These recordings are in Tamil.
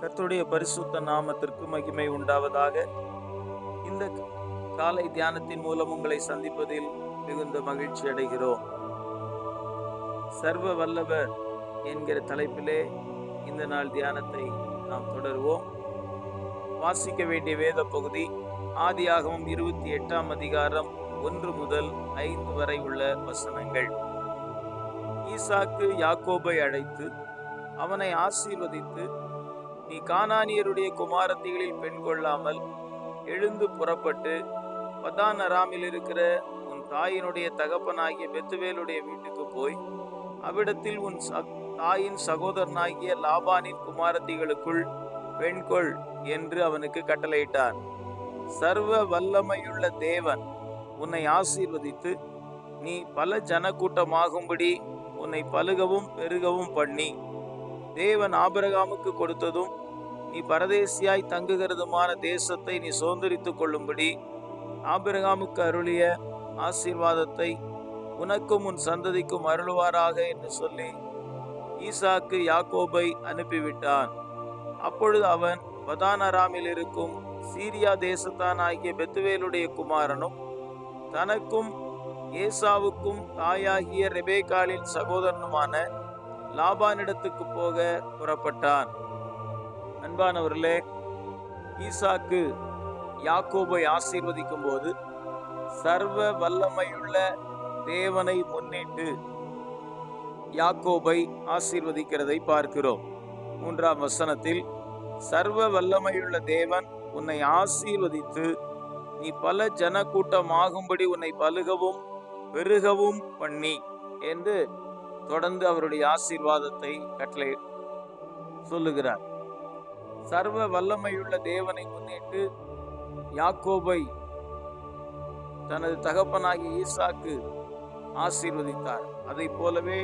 கர்த்தருடைய பரிசுத்த நாமத்திற்கு மகிமை உண்டாவதாக. இந்த காலை தியானத்தின் மூலம் உங்களை சந்திப்பதில் மிகுந்த மகிழ்ச்சி அடைகிறோம். சர்வ வல்லவர் என்கிற தலைப்பிலே இந்த நாள் தியானத்தை நாம் தொடருவோம். வாசிக்க வேண்டிய வேத பகுதி ஆதியாகவும் இருபத்தி எட்டாம் அதிகாரம் ஒன்று முதல் ஐந்து வரை உள்ள வசனங்கள். ஈசாக்கு யாக்கோபை அழைத்து அவனை ஆசீர்வதித்து நீ கானானியருடைய குமாரத்திகளில் பெண் கொள்ளாமல் எழுந்து புறப்பட்டு பதான் அராமில் இருக்கிற உன் தாயினுடைய தகப்பனாகிய பெத்துவேலுடைய வீட்டுக்கு போய் அவ்விடத்தில் உன் ச- தாயின் சகோதரனாகிய லாபானின் குமாரத்திகளுக்குள் பெண் கொள் என்று அவனுக்கு கட்டளையிட்டான். சர்வ வல்லமையுள்ள தேவன் உன்னை ஆசீர்வதித்து நீ பல ஜனக்கூட்டமாகும்படி உன்னை பழுகவும் பெருகவும் பண்ணி தேவன் ஆபிரகாமுக்கு கொடுத்ததும் நீ பரதேசியாய் தங்குகிறதுமான தேசத்தை நீ சுதந்திரித்து கொள்ளும்படி ஆபிரகாமுக்கு அருளிய ஆசீர்வாதத்தை உனக்கும் உன் சந்ததிக்கும் அருளுவாராக என்று சொல்லி ஈசாக்கு யாக்கோபை அனுப்பிவிட்டான். அப்பொழுது அவன் பதானராமில் இருக்கும் சீரியா தேசத்தான் ஆகிய பெத்துவேலுடைய குமாரனும் தனக்கும் ஏசாவுக்கும் தாயாகிய ரெபேகாலின் சகோதரனுமான லாபானிடத்துக்கு போக புறப்பட்டான். அன்பானவர்களே ஈசாக்கு யாக்கோபை ஆசீர்வதிக்கும் போது சர்வ வல்லமையுள்ள தேவனை முன்னிட்டு யாக்கோபை ஆசீர்வதிக்கிறதை பார்க்கிறோம். மூன்றாம் வசனத்தில் சர்வ வல்லமையுள்ள தேவன் உன்னை ஆசீர்வதித்து நீ பல ஜன கூட்டமாகும்படி உன்னை பழுகவும் பெருகவும் பண்ணி என்று தொடர்ந்து அவருடைய ஆசீர்வாதத்தை கட்டளை சொல்லுகிறார். சர்வ வல்லமையுள்ள தேவனை முன்னிட்டு யாக்கோபை தனது தகப்பனாகிய ஈசாக்கு ஆசீர்வதித்தார். அதை போலவே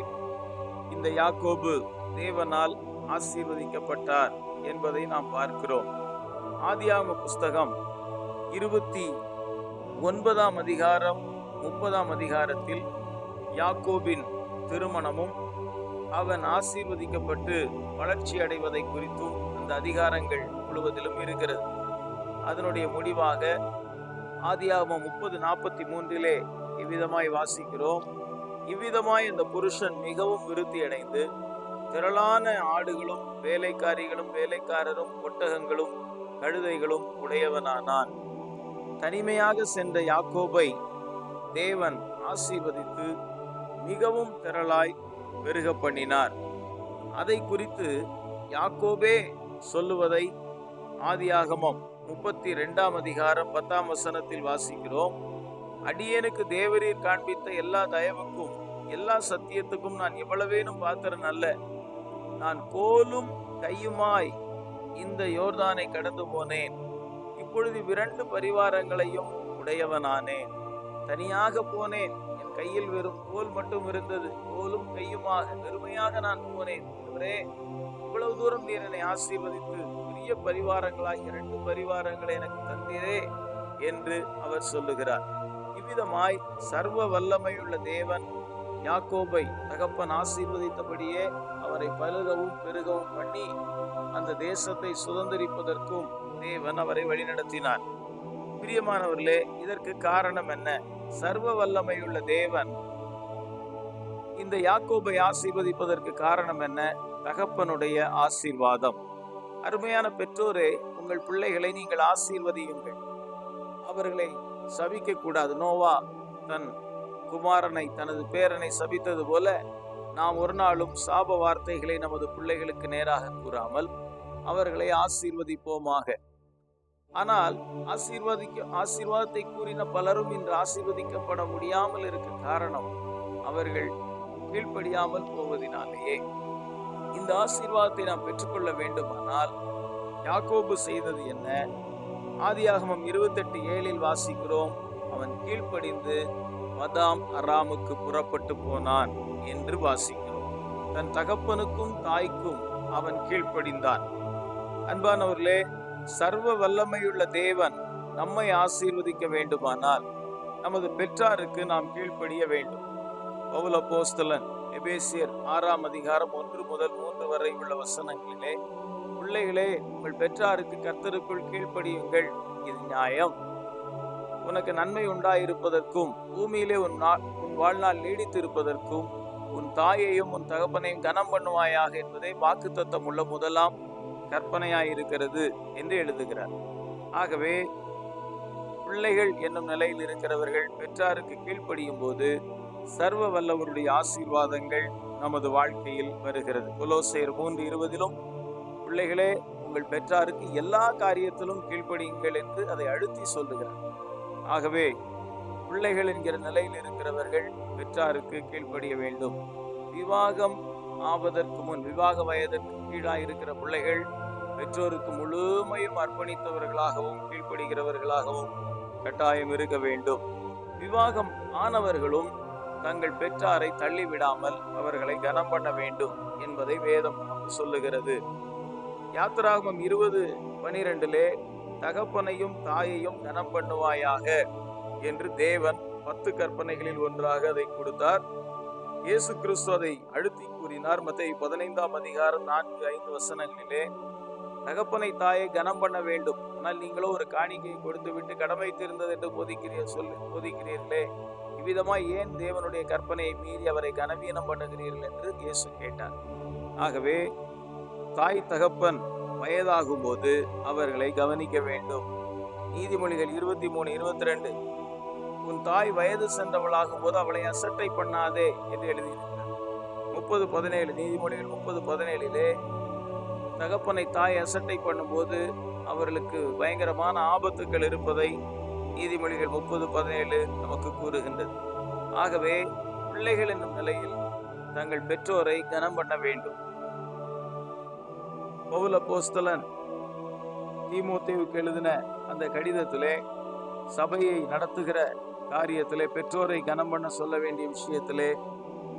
இந்த யாக்கோபு தேவனால் ஆசீர்வதிக்கப்பட்டார் என்பதை நாம் பார்க்கிறோம். ஆதியாம புஸ்தகம் இருபத்தி ஒன்பதாம் அதிகாரம் முப்பதாம் அதிகாரத்தில் யாக்கோபின் திருமணமும் அவன் ஆசீர்வதிக்கப்பட்டு வளர்ச்சி அடைவதை குறித்தும் அந்த அதிகாரங்கள் முழுவதிலும் இருக்கிறது. அதனுடைய முடிவாக ஆதியாகமம் முப்பது நாற்பத்தி மூன்றிலே இவ்விதமாய் வாசிக்கிறோம். இவ்விதமாய் அந்த புருஷன் மிகவும் விருத்தி அடைந்து திரளான ஆடுகளும் வேலைக்காரிகளும் வேலைக்காரரும் ஒட்டகங்களும் கழுதைகளும் உடையவனானான். தனிமையாக சென்ற யாக்கோபை தேவன் ஆசீர்வதித்து மிகவும் திரளாய் பெருக பண்ணினார் அதை குறித்து யாக்கோபே சொல்லுவதை ஆதியாகமம் முப்பத்தி ரெண்டாம் அதிகாரம் பத்தாம் வசனத்தில் வாசிக்கிறோம். அடியேனுக்கு தேவரீர் காண்பித்த எல்லா தயவுக்கும் எல்லா சத்தியத்துக்கும் நான் எவ்வளவேனும் பாத்திரன் அல்ல. நான் கோலும் கையுமாய் இந்த யோர்தானை கடந்து போனேன். இப்பொழுது இரண்டு பரிவாரங்களையும் உடையவனானேன். தனியாக போனேன். கையில் வெறும் கோல் மட்டும் இருந்தது. கோலும் கையுமாக பெருமையாக நான் போனேன். இவரே இவ்வளவு தூரம் நீர் என்னை ஆசீர்வதித்து பெரிய பரிவாரங்களாக இரண்டு பரிவாரங்களை எனக்கு தந்தீரே என்று அவர் சொல்லுகிறார். இவ்விதமாய் சர்வ வல்லமையுள்ள தேவன் யாக்கோபை தகப்பன் ஆசீர்வதித்தபடியே அவரை பருகவும் பெருகவும் பண்ணி அந்த தேசத்தை சுதந்திரிப்பதற்கும் தேவன் அவரை வழிநடத்தினார். பிரியமானவர்களே இதற்கு காரணம் என்ன? சர்வ வல்லமையுள்ள தேவன். இந்த யாக்கோபை ஆசீர்வதிப்பதற்கு காரணம் என்ன? தகப்பனுடைய ஆசீர்வாதம். அருமையான பெற்றோரே உங்கள் பிள்ளைகளை நீங்கள் ஆசீர்வதியுங்கள். அவர்களை சபிக்க கூடாது நோவா தன் குமாரனை தனது பேரனை சபித்தது போல நாம் ஒரு நாளும் சாப வார்த்தைகளை நமது பிள்ளைகளுக்கு நேராக கூறாமல் அவர்களை ஆசீர்வதிப்போமாக. ஆனால் ஆசீர்வாதிக்க ஆசீர்வாதத்தை கூறின பலரும் இன்று ஆசீர்வதிக்கப்பட முடியாமல் இருக்க காரணம் அவர்கள் கீழ்ப்படியாமல் போவதினாலேயே. இந்த ஆசீர்வாதத்தை நாம் பெற்றுக்கொள்ள வேண்டுமானால் யாக்கோபு செய்தது என்ன? ஆதியாகமம் இருபத்தெட்டு ஏழில் வாசிக்கிறோம். அவன் கீழ்ப்படிந்து மதாம் அராமுக்கு புறப்பட்டு போனான் என்று வாசிக்கிறோம். தன் தகப்பனுக்கும் தாய்க்கும் அவன் கீழ்ப்படிந்தான். அன்பானவர்களே சர்வ வல்லமையுள்ள தேவன் நம்மை ஆசீர்வதிக்க வேண்டுமானால் நமது பெற்றாருக்கு நாம் கீழ்ப்படிய வேண்டும். பவுல போஸ்தலன் எபேசியர் ஆறாம் அதிகாரம் ஒன்று முதல் மூன்று வரை உள்ள வசனங்களிலே பிள்ளைகளே உங்கள் பெற்றாருக்கு கர்த்தருக்குள் கீழ்ப்படியுங்கள் இது நியாயம். உனக்கு நன்மை உண்டாயிருப்பதற்கும் பூமியிலே உன் நாள் உன் வாழ்நாள் நீடித்திருப்பதற்கும் உன் தாயையும் உன் தகப்பனையும் கனம் பண்ணுவாயாக என்பதே வாக்குத்தத்தம் உள்ள முதலாம் கற்பனையாயிருக்கிறது என்று எழுதுகிறார். ஆகவே பிள்ளைகள் என்னும் நிலையில் இருக்கிறவர்கள் பெற்றாருக்கு கீழ்ப்படியும் போது சர்வ வல்லவருடைய ஆசீர்வாதங்கள் நமது வாழ்க்கையில் வருகிறது. குலோசையர் மூன்று இருபதிலும் பிள்ளைகளே உங்கள் பெற்றாருக்கு எல்லா காரியத்திலும் கீழ்ப்படியுங்கள் என்று அதை அழுத்தி சொல்லுகிறார். ஆகவே பிள்ளைகள் என்கிற நிலையில் இருக்கிறவர்கள் பெற்றாருக்கு கீழ்ப்படிய வேண்டும். விவாகம் ஆவதற்கு முன் விவாக வயதிற்கு கீழாக இருக்கிற பிள்ளைகள் பெற்றோருக்கு முழுமையும் அர்ப்பணித்தவர்களாகவும் கீழ்ப்படுகிறவர்களாகவும் கட்டாயம் இருக்க வேண்டும். விவாகம் ஆனவர்களும் தங்கள் பெற்றாரை தள்ளிவிடாமல் அவர்களை கனம் பண்ண வேண்டும் என்பதை வேதம் சொல்லுகிறது. யாத்திராகமம் இருபது பனிரெண்டிலே தகப்பனையும் தாயையும் கனம் பண்ணுவாயாக என்று தேவன் பத்து கற்பனைகளில் ஒன்றாக அதை கொடுத்தார். இயேசு கிறிஸ்து அதை அழுத்தி கூறினார். மத்திய பதினைந்தாம் அதிகாரம் நான்கு ஐந்து வசனங்களிலே தகப்பனை தாயை கனம் பண்ண வேண்டும். ஆனால் நீங்களோ ஒரு காணிக்கையை கொடுத்து விட்டு கடமை தீர்ந்தது என்று போதிக்கிறீர் சொல்லி போதிக்கிறீர்களே. இவ்விதமாய் ஏன் தேவனுடைய கற்பனையை மீறி அவரை கனவீனம் பண்ணுகிறீர்கள் என்று இயேசு கேட்டார். ஆகவே தாய் தகப்பன் வயதாகும் போது அவர்களை கவனிக்க வேண்டும். நீதிமொழிகள் இருபத்தி மூணு இருபத்தி ரெண்டு உன் தாய் வயது சென்றவளாகும் போது அவளை அசட்டை பண்ணாதே என்று எழுதியிருக்கிறார். முப்பது பதினேழு நீதிமொழிகள் முப்பது பதினேழிலே தகப்பனை தாய் அசட்டை பண்ணும்போது அவர்களுக்கு பயங்கரமான ஆபத்துக்கள் இருப்பதை நீதிமொழிகள் முப்பது பதினேழு நமக்கு கூறுகின்றது. ஆகவே பிள்ளைகள் என்னும் நிலையில் தங்கள் பெற்றோரை கனம் பண்ண வேண்டும். பவுல போஸ்தலன் தீமோத்தேவுக்கு எழுதின அந்த கடிதத்திலே சபையை நடத்துகிற காரியத்திலே பெற்றோரை கனம் பண்ண சொல்ல வேண்டிய விஷயத்திலே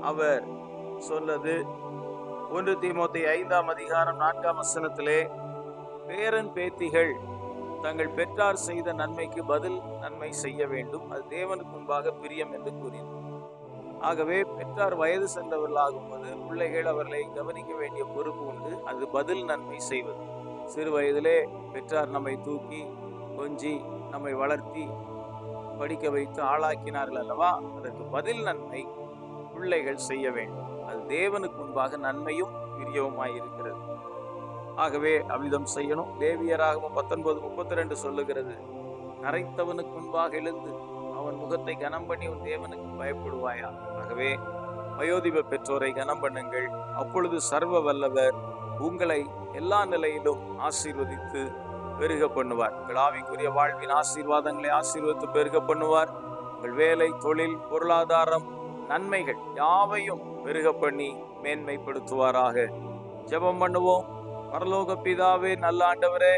அவர் சொன்னது ஒன்று தீமோத்தை ஐந்தாம் அதிகாரம் நான்காம் வசனத்திலே பேரன் பேத்திகள் தங்கள் பெற்றார் செய்த நன்மைக்கு பதில் நன்மை செய்ய வேண்டும். அது தேவனுக்கு முன்பாக பிரியம் என்று கூறினார். ஆகவே பெற்றார் வயது சென்றவர்களாகும் போது பிள்ளைகள் அவர்களை கவனிக்க வேண்டிய பொறுப்பு உண்டு. அது பதில் நன்மை செய்வது. சிறு வயதிலே பெற்றார் நம்மை தூக்கி கொஞ்சி நம்மை வளர்த்தி படிக்க வைத்து ஆளாக்கினார்கள் அல்லவா? அதற்கு பதில் நன்மை பிள்ளைகள் செய்ய வேண்டும். அது தேவனுக்கு முன்பாக நன்மையும் பிரியவுமாயிருக்கிறது. ஆகவே அவ்விதம் செய்யணும். தேவியராகவும் பத்தொன்பது முப்பத்தி ரெண்டு சொல்லுகிறது. நரைத்தவனுக்கு முன்பாக எழுந்து அவன் முகத்தை கனம் பண்ணி உன் தேவனுக்கு பயப்படுவாயா? ஆகவே வயோதிப பெற்றோரை கனம் பண்ணுங்கள். அப்பொழுது சர்வ வல்லவர் உங்களை எல்லா நிலையிலும் ஆசீர்வதித்து பெருக பண்ணுவார். உங்கள் ஆவிக்குரிய வாழ்வின் ஆசீர்வாதங்களை ஆசீர்வதித்து பெருக பண்ணுவார். உங்கள் வேலை தொழில் பொருளாதாரம் நன்மைகள் யாவையும் பெருக பண்ணி மேன்மைப்படுத்துவாராக. ஜெபம் பண்ணுவோம். பரலோக பிதாவே நல்ல ஆண்டவரே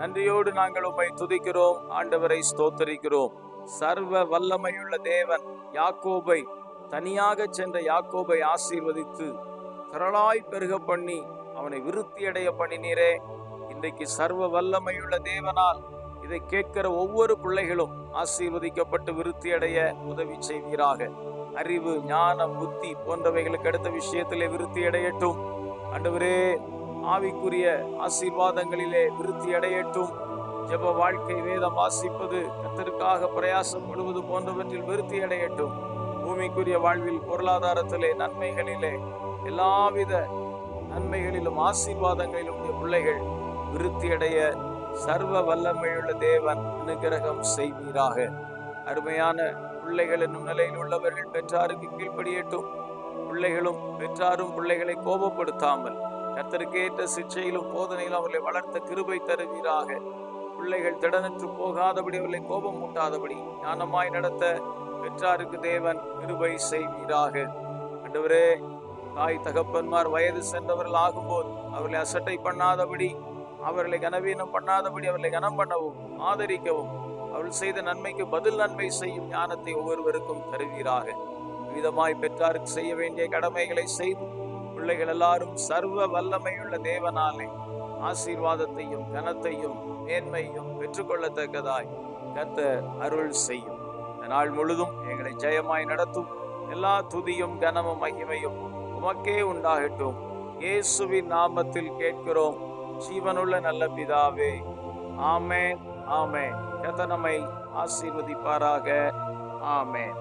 நன்றியோடு நாங்கள் உம்மை துதிக்கிறோம். ஆண்டவரை ஸ்தோத்தரிக்கிறோம். சர்வ வல்லமையுள்ள தேவன் யாக்கோபை தனியாக சென்ற யாக்கோபை ஆசீர்வதித்து திரளாய் பெருக பண்ணி அவனை விருத்தியடைய பண்ணினீரே. இன்றைக்கு சர்வ வல்லமையுள்ள தேவனால் இதை கேட்கிற ஒவ்வொரு பிள்ளைகளும் ஆசீர்வதிக்கப்பட்டு விருத்தியடைய உதவி செய்வீராக. அறிவு ஞானம் புத்தி போன்றவைகளுக்கு அடுத்த விஷயத்திலே விருத்தி அடையட்டும் அன்றுவரே ஆவிக்குரிய ஆசீர்வாதங்களிலே விருத்தி அடையட்டும் ஜெப வாழ்க்கை வேதம் வாசிப்பது கத்தருக்காக பிரயாசப்படுவது போன்றவற்றில் விருத்தி அடையட்டும் பூமிக்குரிய வாழ்வில் பொருளாதாரத்திலே நன்மைகளிலே எல்லாவித நன்மைகளிலும் ஆசீர்வாதங்களிலும் பிள்ளைகள் விருத்தியடைய சர்வ வல்லமையுள்ள தேவன் அனுகிரகம் செய்வீராக. அருமையான பிள்ளைகள் என்னும் நிலையில் உள்ளவர்கள் பெற்றாருக்கு கீழ்ப்படியட்டும். பிள்ளைகளும் பெற்றாரும் பிள்ளைகளை கோபப்படுத்தாமல் கர்த்தருக்கேற்ற சிக்ஷையிலும் போதனையிலும் அவர்களை வளர்த்த கிருபை தருவீராக. பிள்ளைகள் திடனற்று போகாதபடி அவர்களை கோபம் ஊட்டாதபடி ஞானமாய் நடத்த பெற்றாருக்கு தேவன் கிருபை செய்வீராக. ஆண்டவரே தாய் தகப்பன்மார் வயது சென்றவர்கள் ஆகும்போது அவர்களை அசட்டை பண்ணாதபடி அவர்களை கனவீனம் பண்ணாதபடி அவர்களை கனம் பண்ணவும் ஆதரிக்கவும். அவள் செய்த நன்மைக்கு பதில் நன்மை செய்யும் ஞானத்தை ஒவ்வொருவருக்கும் தருவீராக. விதமாய் பெற்றாருக்கு செய்ய வேண்டிய கடமைகளை செய்து பிள்ளைகள் எல்லாரும் சர்வ வல்லமையுள்ள தேவனாலே ஆசீர்வாதத்தையும் கனத்தையும் மேன்மையும் பெற்றுக்கொள்ளத்தக்கதாய் கத்த அருள் செய்யும். நாள் முழுதும் எங்களை ஜெயமாய் நடத்தும். எல்லா துதியும் கனமும் மகிமையும் உமக்கே உண்டாகட்டும். இயேசுவின் நாமத்தில் கேட்கிறோம். ஜீவனுள்ள நல்ல பிதாவே. ஆமென் ஆமென். கதனமை ஆசீர்வதிப்பாராக. ஆமென்.